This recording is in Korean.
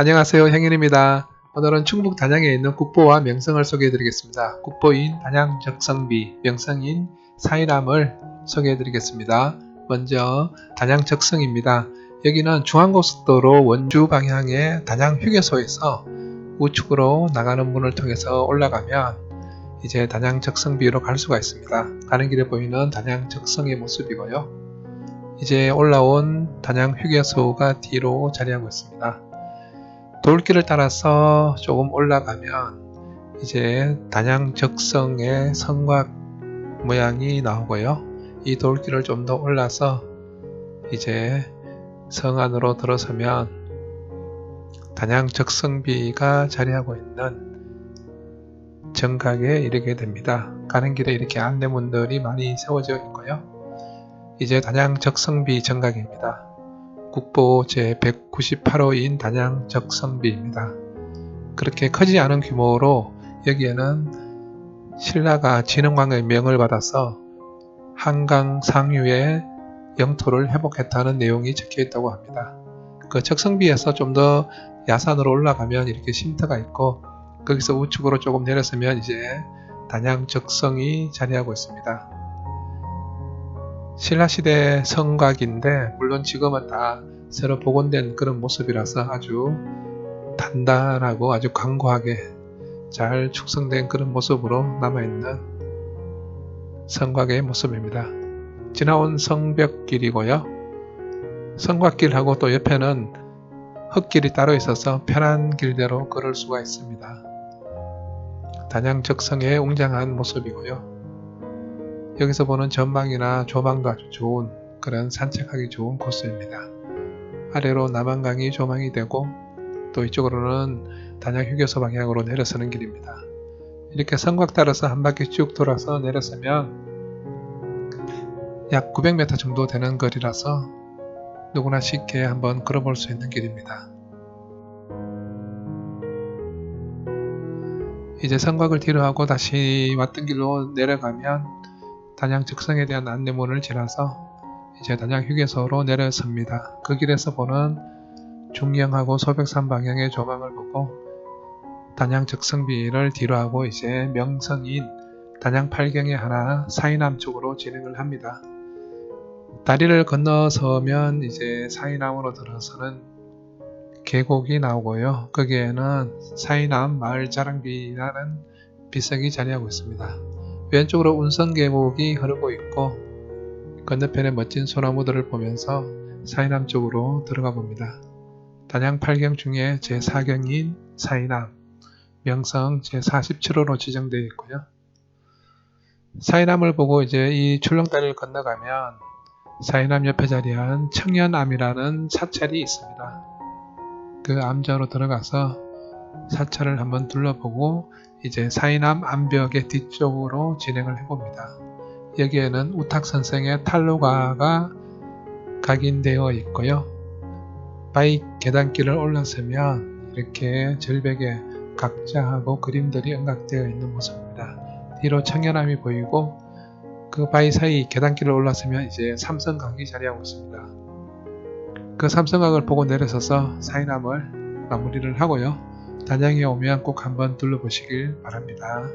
안녕하세요. 행인입니다. 오늘은 충북 단양에 있는 국보와 명성을 소개해 드리겠습니다. 국보인 단양 적성비, 명성인 사이남을 소개해 드리겠습니다. 먼저 단양 적성입니다. 여기는 중앙고속도로 원주 방향의 단양 휴게소에서 우측으로 나가는 문을 통해서 올라가면 이제 단양 적성비로 갈 수가 있습니다. 가는 길에 보이는 단양 적성의 모습이고요. 이제 올라온 단양 휴게소가 뒤로 자리하고 있습니다. 돌길을 따라서 조금 올라가면 이제 단양 적성의 성곽 모양이 나오고요. 이 돌길을 좀 더 올라서 이제 성 안으로 들어서면 단양 적성비가 자리하고 있는 정각에 이르게 됩니다. 가는 길에 이렇게 안내문들이 많이 세워져 있고요. 이제 단양 적성비 정각입니다. 국보 제198호인 단양 적성비입니다. 그렇게 크지 않은 규모로 여기에는 신라가 진흥왕의 명을 받아서 한강 상류의 영토를 회복했다는 내용이 적혀 있다고 합니다. 그 적성비에서 좀 더 야산으로 올라가면 이렇게 쉼터가 있고 거기서 우측으로 조금 내렸으면 이제 단양 적성이 자리하고 있습니다. 신라시대 성곽인데 물론 지금은 다 새로 복원된 그런 모습이라서 아주 단단하고 아주 강고하게 잘 축성된 그런 모습으로 남아있는 성곽의 모습입니다. 지나온 성벽길이고요. 성곽길하고 또 옆에는 흙길이 따로 있어서 편한 길대로 걸을 수가 있습니다. 단양 적성의 웅장한 모습이고요. 여기서 보는 전망이나 조망도 아주 좋은 그런 산책하기 좋은 코스입니다. 아래로 남한강이 조망이 되고 또 이쪽으로는 단양 휴게소 방향으로 내려서는 길입니다. 이렇게 성곽 따라서 한 바퀴 쭉 돌아서 내려서면 약 900m 정도 되는 거리라서 누구나 쉽게 한번 걸어볼 수 있는 길입니다. 이제 성곽을 뒤로 하고 다시 왔던 길로 내려가면 단양 적성에 대한 안내문을 지나서 이제 단양 휴게소로 내려섭니다. 그 길에서 보는 중령하고 소백산 방향의 조망을 보고 단양 적성비를 뒤로 하고 이제 명성인 단양 팔경에 하나 사이남 쪽으로 진행을 합니다. 다리를 건너서면 이제 사이남으로 들어서는 계곡이 나오고요. 거기에는 사이남 마을 자랑비라는 비석이 자리하고 있습니다. 왼쪽으로 운성 계곡이 흐르고 있고 건너편의 멋진 소나무들을 보면서 사이남 쪽으로 들어가 봅니다. 단양 8경 중에 제4경인 사이남, 명성 제47호로 지정되어 있고요. 사이남을 보고 이제 이 출렁다리를 건너가면 사이남 옆에 자리한 청년암이라는 사찰이 있습니다. 그 암자로 들어가서 사찰을 한번 둘러보고 이제 사이남 암벽의 뒤쪽으로 진행을 해봅니다. 여기에는 우탁 선생의 탈로가가 각인되어 있고요. 바위 계단길을 올라서면 이렇게 절벽에 각자하고 그림들이 응각되어 있는 모습입니다. 뒤로 청년암이 보이고 그 바위 사이 계단길을 올라서면 이제 삼성각이 자리하고 있습니다. 그 삼성각을 보고 내려서서 사이남을 마무리를 하고요. 단양에 오면 꼭 한번 둘러보시길 바랍니다.